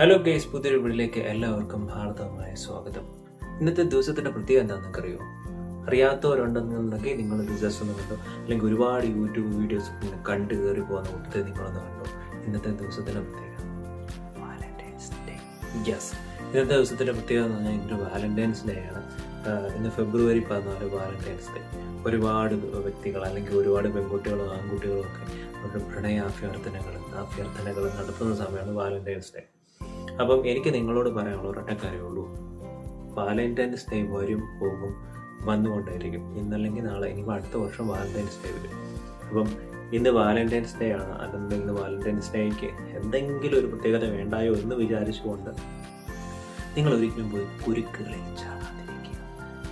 Hello guys പുതിയൊരു വീട്ടിലേക്ക് എല്ലാവർക്കും ഹാർദവമായ സ്വാഗതം. ഇന്നത്തെ ദിവസത്തിന്റെ പ്രത്യേകത എന്താണെന്ന് അറിയോ അറിയാത്തവരുണ്ടെന്നുണ്ടെങ്കിൽ നിങ്ങൾ ദിവസം ഒന്ന് കണ്ടോ? അല്ലെങ്കിൽ ഒരുപാട് യൂട്യൂബ് വീഡിയോസ് കണ്ടു കയറി പോകുന്ന കൂട്ടത്തിൽ നിങ്ങളൊന്ന് കണ്ടോ? ഇന്നത്തെ ദിവസത്തിന്റെ പ്രത്യേകത? വാലന്റൈൻസ് ഡേ യെസ് ഇന്നത്തെ ദിവസത്തിന്റെ പ്രത്യേകത എന്ന് പറഞ്ഞാൽ ഇന്നൊരു വാലന്റൈൻസ് ഡേ ആണ്. ഇന്ന് ഫെബ്രുവരി പതിനാല് വാലന്റൈൻസ് ഡേ ഒരുപാട് വ്യക്തികൾ അല്ലെങ്കിൽ ഒരുപാട് പെൺകുട്ടികളും ആൺകുട്ടികളും ഒക്കെ അവരുടെ പ്രണയ അഭ്യർത്ഥനകൾ അഭ്യർത്ഥനകൾ നടത്തുന്ന സമയമാണ് വാലന്റൈൻസ് ഡേ അപ്പം എനിക്ക് നിങ്ങളോട് പറയാനുള്ള ഒരൊറ്റ കാര്യമേ ഉള്ളൂ. വാലന്റൈൻസ് ഡേ വരും പോകും വന്നുകൊണ്ടായിരിക്കും. ഇന്നല്ലെങ്കിൽ നാളെ ഇനിയിപ്പോൾ അടുത്ത വർഷം വാലന്റൈൻസ് ഡേ വരും. അപ്പം ഇന്ന് വാലന്റൈൻസ് ഡേ ആണ്. അല്ലെങ്കിൽ ഇന്ന് വാലന്റൈൻസ് ഡേക്ക് എന്തെങ്കിലും ഒരു പ്രത്യേകത വേണ്ടായോ എന്ന് വിചാരിച്ചുകൊണ്ട് നിങ്ങൾ ഒരിക്കലും പോയി കുരുക്കുകളിൽ ചാടാതിരിക്കുക.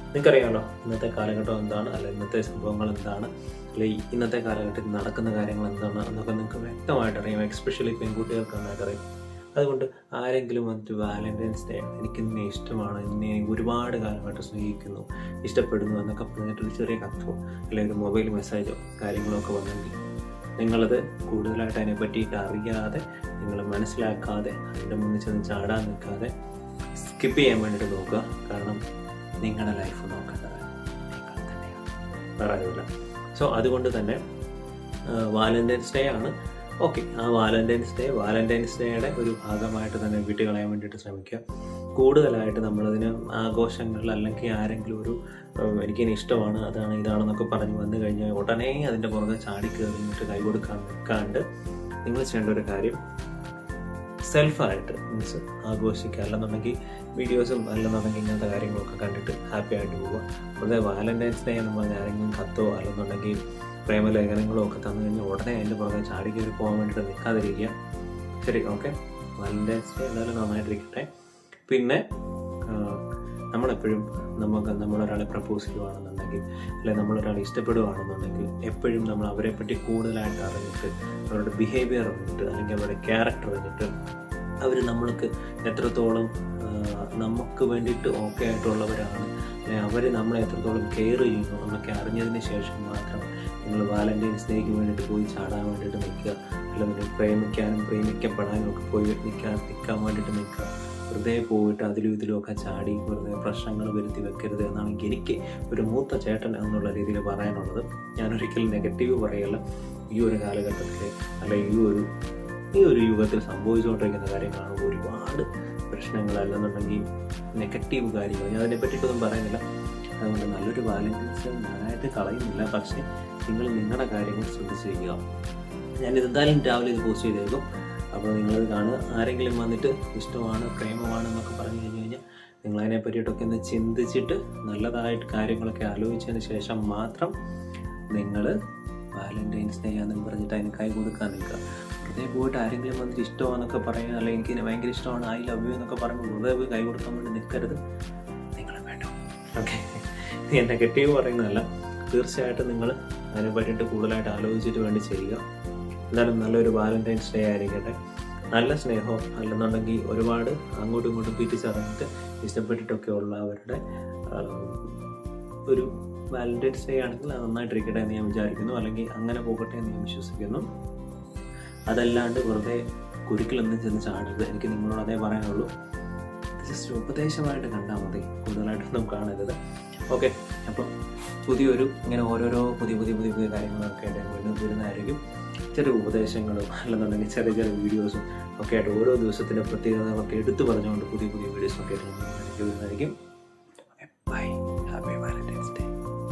നിങ്ങൾക്കറിയാമല്ലോ ഇന്നത്തെ കാലഘട്ടം എന്താണ്? അല്ല ഇന്നത്തെ സംഭവങ്ങൾ എന്താണ്? അല്ലെ ഇന്നത്തെ കാലഘട്ടത്തിൽ നടക്കുന്ന കാര്യങ്ങൾ എന്താണ്? എന്നൊക്കെ നിങ്ങൾക്ക് വ്യക്തമായിട്ട് അറിയാം. എക്സ്പെഷ്യലി പെൺകുട്ടികൾക്ക് നന്നായിട്ട് അറിയാം. അതുകൊണ്ട് ആരെങ്കിലും വന്നിട്ട് വാലന്റൈൻസ് ഡേ എനിക്ക് നിന്നെ ഇഷ്ടമാണ് നിന്നെ ഒരുപാട് കാലമായിട്ട് സ്നേഹിക്കുന്നു ഇഷ്ടപ്പെടുന്നു എന്നൊക്കെ പറഞ്ഞിട്ടൊരു ചെറിയ കത്തോ അല്ലെങ്കിൽ ഒരു മൊബൈൽ മെസ്സേജോ കാര്യങ്ങളോ ഒക്കെ വന്നെങ്കിൽ നിങ്ങളത് കൂടുതലായിട്ട് അതിനെ പറ്റിയിട്ട് അറിയാതെ നിങ്ങൾ മനസ്സിലാക്കാതെ അതിന്റെ മുന്നിൽ ചെന്ന് ചാടാൻ നിൽക്കാതെ സ്കിപ്പ് ചെയ്യാൻ വേണ്ടിയിട്ട് നോക്കുക. കാരണം നിങ്ങളുടെ ലൈഫ് നോക്കേണ്ടത് നിങ്ങൾ സോ അതുകൊണ്ട് തന്നെ വാലന്റൈൻസ് ഡേ ആണ് ഓക്കെ ആ വാലന്റൈൻസ് ഡേ വാലന്റൈൻസ് ഡേയുടെ ഒരു ഭാഗമായിട്ട് തന്നെ വിട്ട് കളയാൻ വേണ്ടിയിട്ട് ശ്രമിക്കുക. കൂടുതലായിട്ട് നമ്മളതിന് ആഘോഷങ്ങളിൽ അല്ലെങ്കിൽ ആരെങ്കിലും ഒരു എനിക്കിനി ഇഷ്ടമാണ് അതാണ് ഇതാണെന്നൊക്കെ പറഞ്ഞ് വന്നു കഴിഞ്ഞാൽ ഉടനെ അതിന്റെ പുറകെ ചാടി കയറിയിട്ട് കൈ കൊടുക്കാൻ നിൽക്കാണ്ട് നിങ്ങൾ ചെയ്യേണ്ട ഒരു കാര്യം സെൽഫായിട്ട് മീൻസ് ആഘോഷിക്കുക അല്ലെന്നുണ്ടെങ്കിൽ വീഡിയോസും അല്ലെന്നുണ്ടെങ്കിൽ ഇങ്ങനത്തെ കാര്യങ്ങളൊക്കെ കണ്ടിട്ട് ഹാപ്പി ആയിട്ട് പോവുക. വെറുതെ വാലന്റൈൻസ് ഡേ എന്ന് ആരെങ്കിലും കത്തോ അല്ലെന്നുണ്ടെങ്കിൽ പ്രേമലേഖനങ്ങളോ ഒക്കെ തന്നു കഴിഞ്ഞാൽ ഉടനെ അതിന്റെ പുറകെ ചാടി പോകാൻ വേണ്ടിയിട്ട് നിൽക്കാതിരിക്കുക. ശരി ഓക്കെ വാലന്റൈൻസ് ഡേ എന്തായാലും നന്നായിട്ടിരിക്കട്ടെ. പിന്നെ നമ്മളെപ്പോഴും നമുക്ക് നമ്മളൊരാളെ പ്രപ്പോസ് ചെയ്യുവാണെന്നുണ്ടെങ്കിൽ അല്ലെങ്കിൽ നമ്മളൊരാളെ ഇഷ്ടപ്പെടുകയാണെന്നുണ്ടെങ്കിൽ എപ്പോഴും നമ്മൾ അവരെപ്പറ്റി പറ്റി കൂടുതലായിട്ട് അറിഞ്ഞിട്ട് അവരുടെ ബിഹേവിയർ അറിഞ്ഞിട്ട് അല്ലെങ്കിൽ അവരുടെ ക്യാരക്ടർ അറിഞ്ഞിട്ട് അവർ നമ്മൾക്ക് എത്രത്തോളം നമുക്ക് വേണ്ടിയിട്ട് ഓക്കെ ആയിട്ടുള്ളവരാണ്. അവർ നമ്മളെ എത്രത്തോളം കെയർ ചെയ്യുന്നു എന്നൊക്കെ അറിഞ്ഞതിന് ശേഷം മാത്രം നിങ്ങൾ വാലന്റൈൻസ് ഡേക്ക് വേണ്ടിയിട്ട് പോയി ചാടാൻ വേണ്ടിയിട്ട് നിൽക്കുക. അല്ലെങ്കിൽ പ്രേമിക്കാനും പ്രേമിക്കപ്പെടാനും ഒക്കെ പോയി നിൽക്കാൻ നിൽക്കാൻ വേണ്ടിയിട്ട് നിൽക്കുക. വെറുതെ പോയിട്ട് അതിലും ഇതിലും ഒക്കെ ചാടി വെറുതെ പ്രശ്നങ്ങൾ വരുത്തി വെക്കരുത് എന്നാണ് എനിക്ക് ഒരു മൂത്ത ചേട്ടൻ എന്നുള്ള രീതിയിൽ പറയാനുള്ളത്. ഞാനൊരിക്കലും നെഗറ്റീവ് പറയല്ല. ഈ ഒരു കാലഘട്ടത്തിൽ അല്ലെങ്കിൽ ഈ ഒരു ഈ ഒരു യുഗത്തിൽ സംഭവിച്ചുകൊണ്ടിരിക്കുന്ന കാര്യങ്ങളാണ് ഒരുപാട് പ്രശ്നങ്ങൾ അല്ലെന്നുണ്ടെങ്കിൽ നെഗറ്റീവ് കാര്യങ്ങൾ. ഞാൻ അതിനെ പറ്റിയിട്ടൊന്നും പറയുന്നില്ല. അതുകൊണ്ട് നല്ലൊരു ബാലൻസ് ഞാനായിട്ട് കളയുന്നില്ല. പക്ഷേ നിങ്ങൾ നിങ്ങളുടെ കാര്യങ്ങൾ ശ്രദ്ധിച്ചു വയ്ക്കുക ഞാൻ എന്തായാലും രാവിലെ ഇത് പോസ്റ്റ് ചെയ്തേക്കും. അപ്പോൾ നിങ്ങളത് കാണുക. ആരെങ്കിലും വന്നിട്ട് ഇഷ്ടമാണ് പ്രേമമാണ് എന്നൊക്കെ പറഞ്ഞു കഴിഞ്ഞു കഴിഞ്ഞാൽ നിങ്ങളതിനെ പറ്റിയിട്ടൊക്കെ ഒന്ന് ചിന്തിച്ചിട്ട് നല്ലതായിട്ട് കാര്യങ്ങളൊക്കെ ആലോചിച്ചതിന് ശേഷം മാത്രം നിങ്ങൾ വാലന്റൈൻസ് ഡേ ആണെന്ന് പറഞ്ഞിട്ട് അതിന് കൈ കൊടുക്കാൻ നിൽക്കുക. വെറുതെ പോയിട്ട് ആരെങ്കിലും വന്നിട്ട് ഇഷ്ടമാണെന്നൊക്കെ പറയുക അല്ലെങ്കിൽ എനിക്ക് ഭയങ്കര ഇഷ്ടമാണ് ഐ ലവ് യു എന്നൊക്കെ പറയുമ്പോൾ വെറുതെ പോയി കൈ കൊടുക്കാൻ വേണ്ടി നിൽക്കരുത് നിങ്ങൾ വേണ്ട? ഓക്കെ എന്റെ കെട്ടിയോ പറയുന്നതല്ല. തീർച്ചയായിട്ടും നിങ്ങൾ അതിനെ പറ്റിയിട്ട് കൂടുതലായിട്ട് ആലോചിച്ചിട്ട് വേണ്ടി ചെയ്യുക. എന്തായാലും നല്ലൊരു വാലന്റൈൻസ് ഡേ ആയിരിക്കട്ടെ. നല്ല സ്നേഹവും അല്ലെന്നുണ്ടെങ്കിൽ ഒരുപാട് അങ്ങോട്ടും ഇങ്ങോട്ടും പിരിച്ചറിഞ്ഞിട്ട് ഇഷ്ടപ്പെട്ടിട്ടൊക്കെ ഉള്ളവരുടെ ഒരു വാലന്റൈൻസ് ഡേ ആണെങ്കിൽ അത് നന്നായിട്ടിരിക്കട്ടെ എന്ന് ഞാൻ വിചാരിക്കുന്നു. അല്ലെങ്കിൽ അങ്ങനെ പോകട്ടെ എന്ന് ഞാൻ വിശ്വസിക്കുന്നു. അതല്ലാണ്ട് വെറുതെ കുരുക്കിലൊന്നും ചെന്ന് ചാടരുത്. എനിക്ക് നിങ്ങളോട് അതേ പറയാനുള്ളൂ. ജസ്റ്റ് ഉപദേശമായിട്ട് കണ്ടാൽ മതി. കൂടുതലായിട്ടൊന്നും കാണരുത്. ഓക്കെ അപ്പം പുതിയൊരു ഇങ്ങനെ ഓരോരോ പുതിയ പുതിയ പുതിയ പുതിയ കാര്യങ്ങളൊക്കെ ഞാൻ വീണ്ടും വരുന്നതായിരിക്കും. ചെറിയ ഉപദേശങ്ങളും അല്ലെന്നുണ്ടെങ്കിൽ ചെറിയ ചെറിയ വീഡിയോസും ഒക്കെ ആയിട്ട് ഓരോ ദിവസത്തിന്റെ പ്രത്യേകതകളൊക്കെ എടുത്തു പറഞ്ഞുകൊണ്ട് പുതിയ പുതിയ വീഡിയോസൊക്കെ വരുന്നതായിരിക്കും